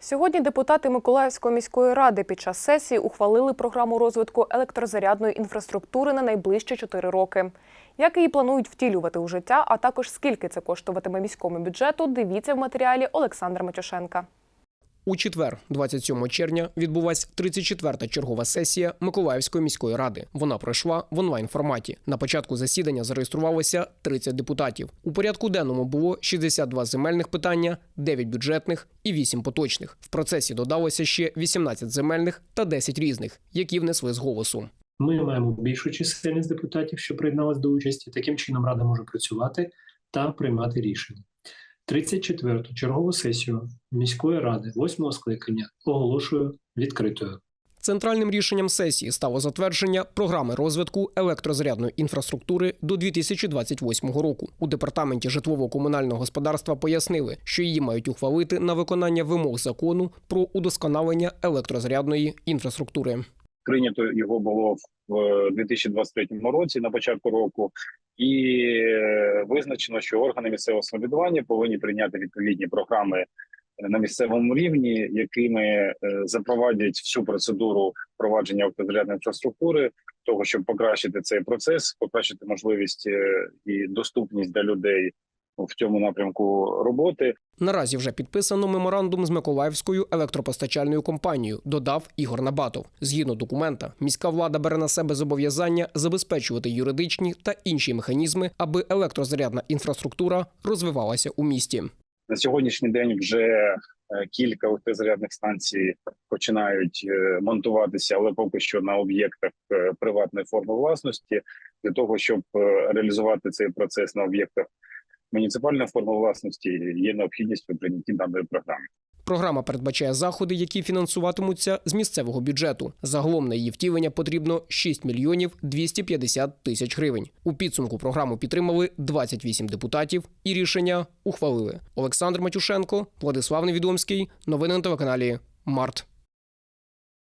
Сьогодні депутати Миколаївської міської ради під час сесії ухвалили програму розвитку електрозарядної інфраструктури на найближчі 4 роки. Як її планують втілювати у життя, а також скільки це коштуватиме міському бюджету, дивіться в матеріалі Олександра Матюшенка. У четвер, 27 червня, відбулась 34-та чергова сесія Миколаївської міської ради. Вона пройшла в онлайн форматі. На початку засідання зареєструвалося 30 депутатів. У порядку денному було 62 земельних питання, 9 бюджетних і 8 поточних. В процесі додалося ще 18 земельних та 10 різних, які внесли з голосу. Ми маємо більшу чисельність депутатів, що приєдналися до участі. Таким чином рада може працювати та приймати рішення. 34-ту чергову сесію міської ради 8-го скликання оголошую відкритою. Центральним рішенням сесії стало затвердження програми розвитку електрозарядної інфраструктури до 2028 року. У департаменті житлово-комунального господарства пояснили, що її мають ухвалити на виконання вимог закону про удосконалення електрозарядної інфраструктури. прийнято його було в 2023 році на початку року, і е, визначено, що органи місцевого самоврядування повинні прийняти відповідні програми на місцевому рівні, якими е, запровадять всю процедуру впровадження автозарядної інфраструктури, того щоб покращити цей процес, покращити можливість е, і доступність для людей в цьому напрямку роботи. Наразі вже підписано меморандум з Миколаївською електропостачальною компанією, додав Ігор Набатов. Згідно документа, міська влада бере на себе зобов'язання забезпечувати юридичні та інші механізми, аби електрозарядна інфраструктура розвивалася у місті. На сьогоднішній день вже е, кілька електрозарядних станцій починають е, монтуватися, але поки що на об'єктах е, приватної форми власності. Для того щоб реалізувати цей процес на об'єктах муніципальної форми власності, є необхідність у прийнятті даної програми. Програма передбачає заходи, які фінансуватимуться з місцевого бюджету. Загалом на її втілення потрібно 6 мільйонів 250 тисяч гривень. У підсумку програму підтримали 28 депутатів і рішення ухвалили. Олександр Матюшенко, Владислав Невідомський. Новини на телеканалі Март.